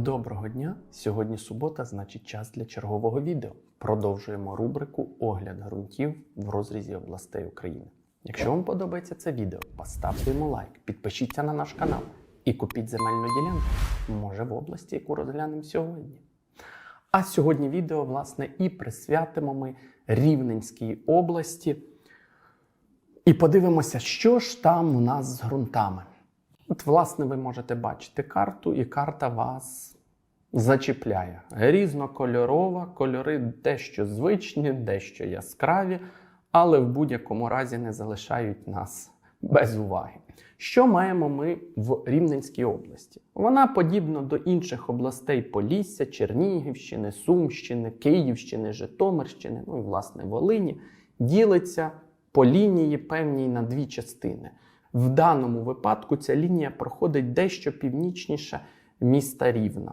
Доброго дня! Сьогодні субота, значить час для чергового відео. Продовжуємо рубрику Огляд ґрунтів в розрізі областей України. Якщо вам подобається це відео, поставте йому лайк, підпишіться на наш канал і купіть земельну ділянку. Може в області, яку розглянемо сьогодні. А сьогодні відео, власне, і присвятимо ми Рівненській області. І подивимося, що ж там у нас з ґрунтами. От, власне, ви можете бачити карту, і карта вас зачіпляє. Різнокольорова, кольори дещо звичні, дещо яскраві, але в будь-якому разі не залишають нас без уваги. Що маємо ми в Рівненській області? Вона подібно до інших областей Полісся, Чернігівщини, Сумщини, Київщини, Житомирщини, ну і власне Волині, ділиться по лінії певній на дві частини. В даному випадку ця лінія проходить дещо північніше міста Рівна.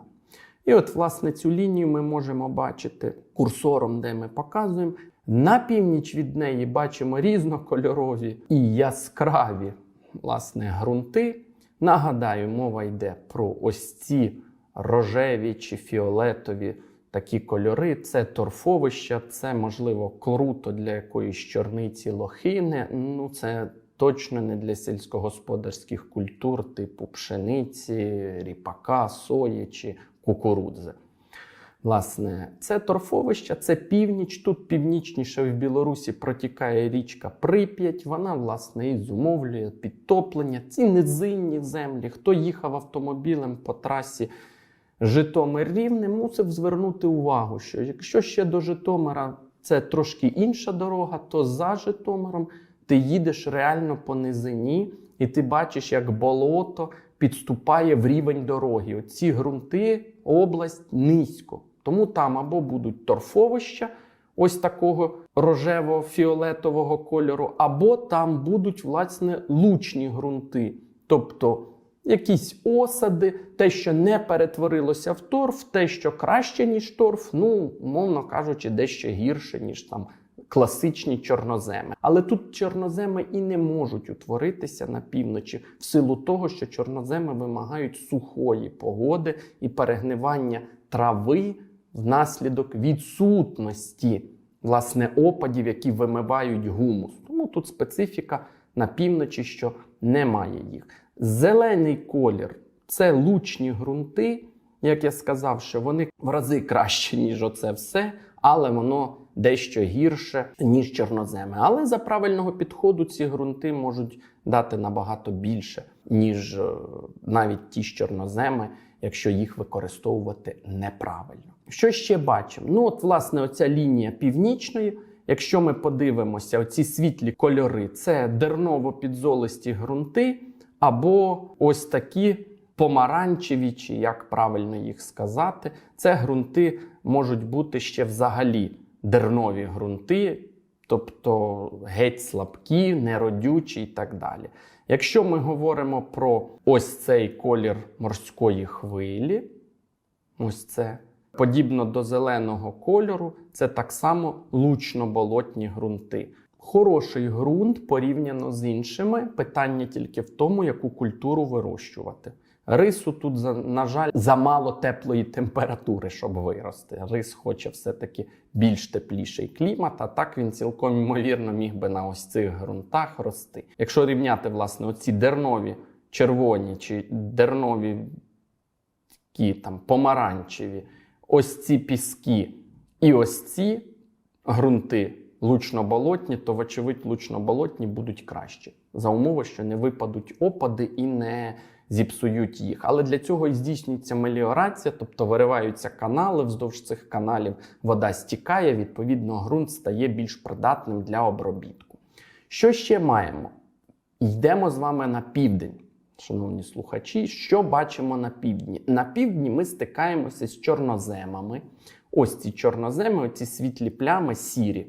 І от, власне, цю лінію ми можемо бачити курсором, де ми показуємо. На північ від неї бачимо різнокольорові і яскраві власне, ґрунти. Нагадаю, мова йде про ось ці рожеві чи фіолетові такі кольори. Це торфовища, це, можливо, круто для якоїсь чорниці лохини. Ну, це точно не для сільськогосподарських культур, типу пшениці, ріпака, сої чи кукурудзи. Власне, це торфовище, це північ. Тут північніше в Білорусі протікає річка Прип'ять. Вона, власне, і зумовлює підтоплення. Ці низинні землі. Хто їхав автомобілем по трасі Житомир Рівне, мусив звернути увагу, що якщо ще до Житомира це трошки інша дорога, то за Житомиром ти їдеш реально по низині, і ти бачиш, як болото підступає в рівень дороги. Оці ґрунти, область низько. Тому там або будуть торфовища ось такого рожево-фіолетового кольору, або там будуть власне лучні ґрунти. Тобто якісь осади, те, що не перетворилося в торф, те, що краще, ніж торф, ну, умовно кажучи, дещо гірше, ніж там класичні чорноземи. Але тут чорноземи і не можуть утворитися на півночі в силу того, що чорноземи вимагають сухої погоди і перегнивання трави внаслідок відсутності власне опадів, які вимивають гумус. Тому тут специфіка на півночі, що немає їх. Зелений колір це лучні ґрунти. Як я сказав, що вони в рази краще, ніж оце все, але воно дещо гірше, ніж чорноземи. Але за правильного підходу ці ґрунти можуть дати набагато більше, ніж е, навіть ті ж чорноземи, якщо їх використовувати неправильно. Що ще бачимо? Ну, от, власне, оця лінія північної. Якщо ми подивимося, оці світлі кольори це дерново-підзолисті ґрунти, або ось такі помаранчеві, чи як правильно їх сказати, це ґрунти можуть бути ще взагалі дернові ґрунти, тобто геть слабкі, неродючі і так далі. Якщо ми говоримо про ось цей колір морської хвилі, ось це. Подібно до зеленого кольору, це так само лучно-болотні ґрунти. Хороший ґрунт порівняно з іншими. Питання тільки в тому, яку культуру вирощувати. Рису тут, на жаль, замало теплої температури, щоб вирости. Рис хоче все-таки більш тепліший клімат, а так він цілком ймовірно міг би на ось цих ґрунтах рости. Якщо рівняти, власне, оці дернові червоні чи дернові такі там помаранчеві, ось ці піски і ось ці ґрунти лучно-болотні, то, вочевидь, лучно-болотні будуть кращі за умови, що не випадуть опади і не зіпсують їх. Але для цього і здійснюється меліорація, тобто вириваються канали, вздовж цих каналів вода стікає, відповідно, ґрунт стає більш придатним для обробітку. Що ще маємо? Йдемо з вами на південь. Шановні слухачі, що бачимо на півдні? На півдні ми стикаємося з чорноземами. Ось ці чорноземи, оці світлі плями сірі.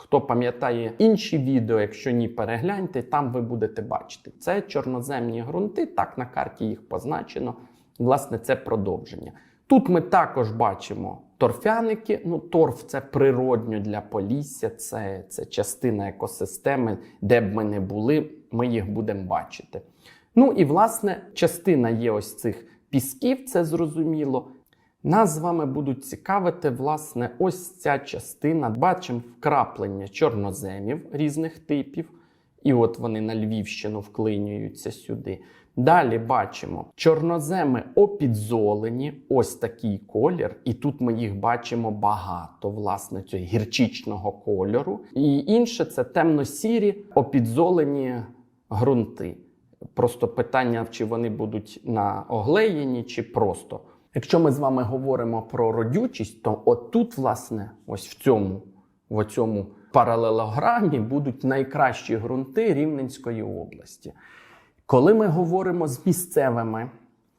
Хто пам'ятає інші відео, якщо ні, перегляньте, там ви будете бачити. Це чорноземні ґрунти, так на карті їх позначено. Власне, це продовження. Тут ми також бачимо торфяники. Ну, торф це природньо для полісся, це, це частина екосистеми, де б ми не були, ми їх будемо бачити. Ну і власне частина є ось цих пісків, це зрозуміло. Нас з вами будуть цікавити, власне, ось ця частина. Бачимо вкраплення чорноземів різних типів. І от вони на Львівщину вклинюються сюди. Далі бачимо чорноземи опідзолені, ось такий колір. І тут ми їх бачимо багато, власне, цього гірчичного кольору. І інше це темно-сірі опідзолені ґрунти. Просто питання, чи вони будуть на оглеєні, чи просто. Якщо ми з вами говоримо про родючість, то отут, власне, ось в цьому, в цьому паралелограмі будуть найкращі ґрунти Рівненської області. Коли ми говоримо з місцевими,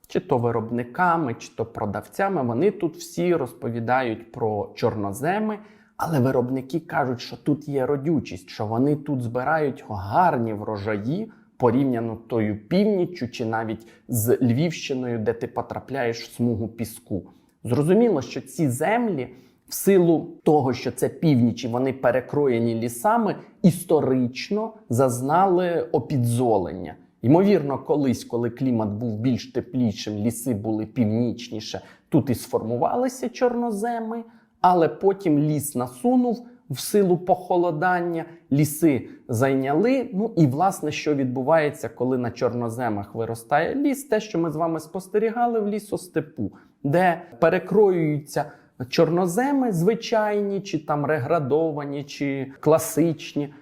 чи то виробниками, чи то продавцями, вони тут всі розповідають про чорноземи, але виробники кажуть, що тут є родючість, що вони тут збирають гарні врожаї порівняно тою північчю, чи навіть з Львівщиною, де ти потрапляєш в смугу піску. Зрозуміло, що ці землі. В силу того, що це північ і вони перекроєні лісами, історично зазнали опідзолення. Ймовірно, колись, коли клімат був більш теплішим, ліси були північніше, тут і сформувалися чорноземи, але потім ліс насунув в силу похолодання, ліси зайняли. Ну і власне, що відбувається, коли на чорноземах виростає ліс, те, що ми з вами спостерігали в лісостепу, де перекроюються. Чорноземи звичайні, чи там реградовані, чи класичні,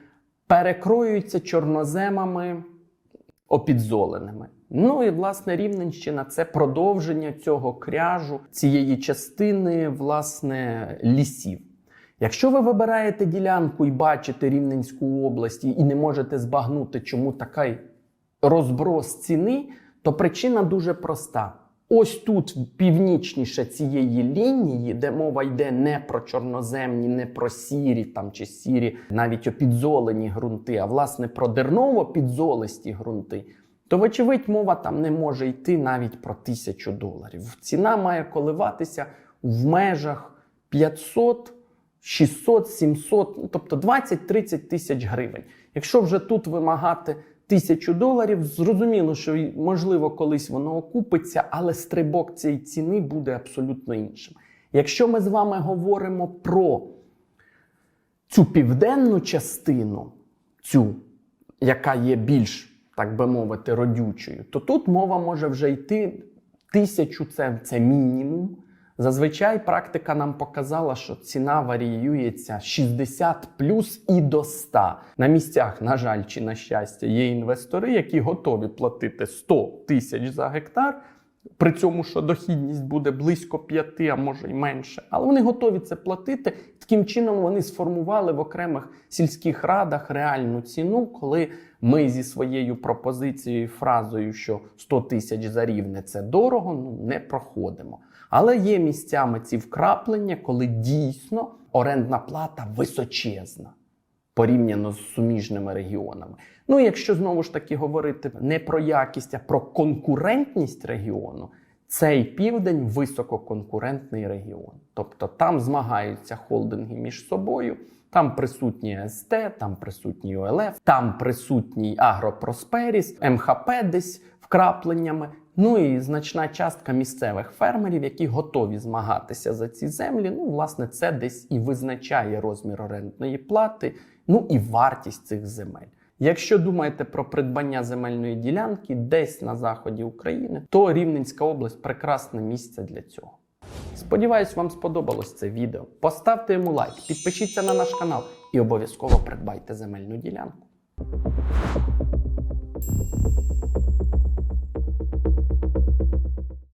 перекроюються чорноземами опідзоленими. Ну і власне Рівненщина це продовження цього кряжу, цієї частини власне лісів. Якщо ви вибираєте ділянку і бачите Рівненську область і не можете збагнути, чому такий розброс ціни, то причина дуже проста. Ось тут північніше цієї лінії, де мова йде не про чорноземні, не про сірі там чи сірі, навіть опідзолені ґрунти, а власне про дерново-підзолисті ґрунти, то, вочевидь, мова там не може йти навіть про тисячу доларів. Ціна має коливатися в межах 500, 600, 700, ну, тобто 20-30 тисяч гривень. Якщо вже тут вимагати тисячу доларів. Зрозуміло, що можливо колись воно окупиться, але стрибок цієї ціни буде абсолютно іншим. Якщо ми з вами говоримо про цю південну частину, цю, яка є більш, так би мовити, родючою, то тут мова може вже йти тисячу, це, це мінімум. Зазвичай практика нам показала, що ціна варіюється 60 плюс і до 100. На місцях, на жаль, чи на щастя, є інвестори, які готові платити 100 тисяч за гектар. При цьому, що дохідність буде близько 5, а може й менше. Але вони готові це платити. Таким чином вони сформували в окремих сільських радах реальну ціну, коли ми зі своєю пропозицією фразою, що 100 тисяч за рівне це дорого, ну не проходимо. Але є місцями ці вкраплення, коли дійсно орендна плата височезна порівняно з суміжними регіонами. Ну, якщо знову ж таки говорити не про якість, а про конкурентність регіону, цей південь висококонкурентний регіон. Тобто там змагаються холдинги між собою. Там присутні СТ, там присутній ОЛФ, там присутній Агропросперіс, МХП десь вкрапленнями. Ну і значна частка місцевих фермерів, які готові змагатися за ці землі. Ну, власне, це десь і визначає розмір орендної плати, ну і вартість цих земель. Якщо думаєте про придбання земельної ділянки десь на заході України, то Рівненська область прекрасне місце для цього. Сподіваюсь, вам сподобалось це відео. Поставте йому лайк, підпишіться на наш канал і обов'язково придбайте земельну ділянку.